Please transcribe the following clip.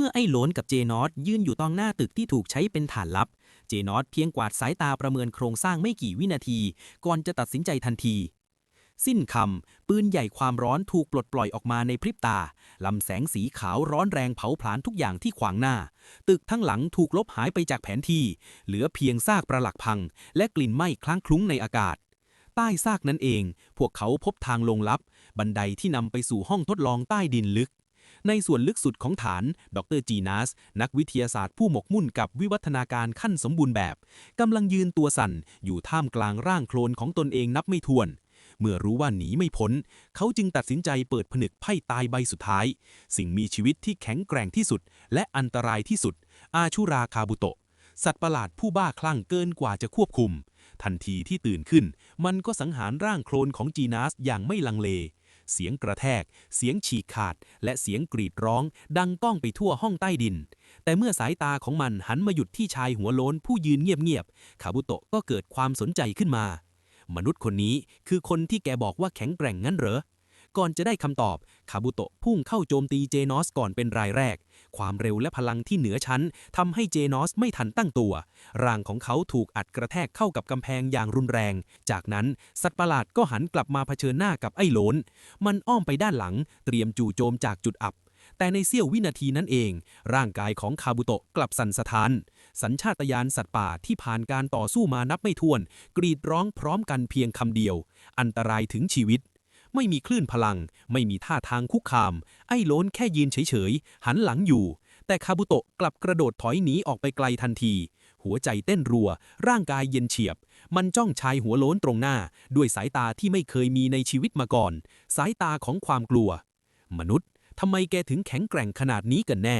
เมื่อไอ้หลนกับเจนอสยืนอยู่ตรงหน้าตึกที่ถูกใช้เป็นฐานลับ เจนอสเพียงกวาดสายตาประเมินโครงสร้างไม่กี่วินาที ก่อนจะตัดสินใจทันที สิ้นคำปืนใหญ่ความร้อนถูกปลดปล่อยออกมาในพริบตาลำแสงสีขาวร้อนแรงเผาผลาญทุกอย่างที่ขวางหน้า ตึกทั้งหลังถูกลบหายไปจากแผนที่ เหลือเพียงซากประหลักพัง และกลิ่นไหม้คลุ้งคลุ้งในอากาศใต้ซากนั้นเอง พวกเขาพบทางลงลับ บันไดที่นำไปสู่ห้องทดลองใต้ดินลึก ในส่วนลึกสุดของฐาน ดรจีนัส นักวิทยาศาสตร์ผู้หมกมุ่นกับวิวัฒนาการขั้นสมบูรณ์แบบ กำลังยืนตัวสั่น อยู่ท่ามกลางร่างโคลนของตนเองนับไม่ถ้วน เมื่อรู้ว่าหนีไม่พ้น เขาจึงตัดสินใจเปิดผนึกไพ่ตายใบสุดท้าย สิ่งมีชีวิตที่แข็งแกร่งที่สุด และอันตรายที่สุด อาชุราคาบุโตะสัตว์ประหลาดผู้บ้าคลั่งเกินกว่าจะควบคุม ทันทีที่ตื่นขึ้น มันก็สังหารร่างโคลนของจีนัสอย่างไม่ลังเล เสียงกระแทก เสียงฉีกขาด และเสียงกรีดร้อง ดังก้องไปทั่วห้องใต้ดิน แต่เมื่อสายตาของมันหันมาหยุดที่ชายหัวโล้นผู้ยืนเงียบๆคาบุโตะก็เกิดความสนใจขึ้นมา มนุษย์คนนี้คือคนที่แกบอกว่าแข็งแกร่งงั้นเหรอ ก่อนจะได้คำตอบ คาบุโตะพุ่งเข้าโจมตีเจนอสก่อนเป็นรายแรก ความเร็วและพลังที่เหนือชั้นทำให้เจนอสไม่ทันตั้งตัว ร่างของเขาถูกอัดกระแทกเข้ากับกำแพงอย่างรุนแรง จากนั้นสัตว์ประหลาดก็หันกลับมาเผชิญหน้ากับไอ้โหลน มันอ้อมไปด้านหลัง เตรียมจู่โจมจากจุดอับแต่ในเสี้ยววินาทีนั้นเอง ร่างกายของคาบุโตะกลับสั่นสะท้าน สัญชาตญาณสัตว์ป่าที่ผ่านการต่อสู้มานับไม่ถ้วน กรีดร้องพร้อมกันเพียงคำเดียว อันตรายถึงชีวิต ไม่มีคลื่นพลัง ไม่มีท่าทางคุกคาม ไอ้โล้นแค่ยืนเฉยๆ หันหลังอยู่ แต่คาบุโตะกลับกระโดดถอยหนีออกไปไกลทันที หัวใจเต้นรัว ร่างกายเย็นเฉียบ มันจ้องชายหัวโล้นตรงหน้า ด้วยสายตาที่ไม่เคยมีในชีวิตมาก่อน สายตาของความกลัว มนุษย์ทำไมแกถึงแข็งแกร่งขนาดนี้กันแน่